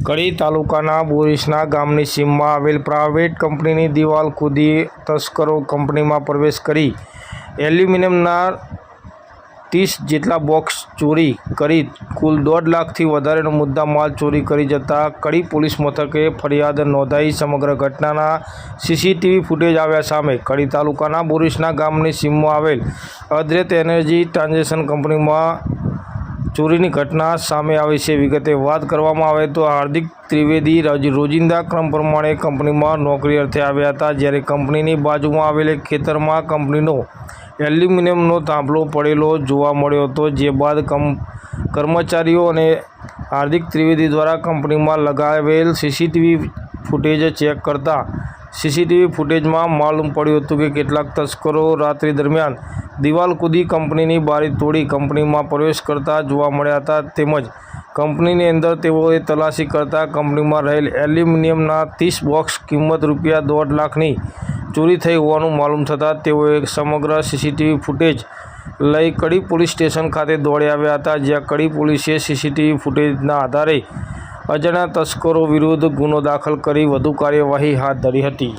કડી તાલુકાના બોરીસના ગામની સીમમાં આવેલ પ્રાઇવેટ કંપનીની દિવાલ કૂદી તસ્કરો કંપનીમાં પ્રવેશ કરી એલ્યુમિનિયમના ત્રીસ જેટલા બોક્સ ચોરી કરી કુલ દોઢ લાખથી વધારેનો મુદ્દા માલ ચોરી કરી જતા કડી પોલીસ મથકે ફરિયાદ નોંધાઈ સમગ્ર ઘટનાના સીસીટીવી ફૂટેજ આવ્યા સામે. કડી તાલુકાના બોરીસના ગામની સીમમાં આવેલ અદ્રેત એનર્જી ટ્રાન્ઝેક્શન કંપનીમાં ચોરીની ઘટના સામે આવી છે. વિગતે વાત કરવામાં આવે તો હાર્દિક ત્રિવેદી રોજિંદા ક્રમ પ્રમાણે કંપનીમાં નોકરી અર્થે આવ્યા હતા. જ્યારે કંપનીની બાજુમાં આવેલે ખેતરમાં કંપનીનો એલ્યુમિનિયમનો થાંભલો પડેલો જોવા મળ્યો હતો, જે બાદ કર્મચારીઓ અને હાર્દિક ત્રિવેદી દ્વારા કંપનીમાં લગાવેલ સીસીટીવી ફૂટેજ ચેક કરતા સીસીટીવી ફૂટેજમાં માલુમ પડ્યું હતું કે કેટલાક તસ્કરો રાત્રિ દરમિયાન દિવાલ કૂદી કંપનીની બારી તોડી કંપનીમાં પ્રવેશ કરતા જોવા મળ્યા હતા તેમજ કંપનીની અંદર તેઓએ તલાશી કરતા કંપનીમાં રહેલ એલ્યુમિનિયમના ત્રીસ બોક્સ કિંમત રૂપિયા દોઢ લાખની ચોરી થઈ હોવાનું માલુમ થતાં તેઓએ સમગ્ર સીસીટીવી ફૂટેજ લઈ કડી પોલીસ સ્ટેશન ખાતે દોડી આવ્યા હતા, જ્યાં કડી પોલીસે સીસીટીવી ફૂટેજના આધારે અજાણ્યા તસ્કરો વિરુદ્ધ ગુનો દાખલ કરી વધુ કાર્યવાહી હાથ ધરી હતી.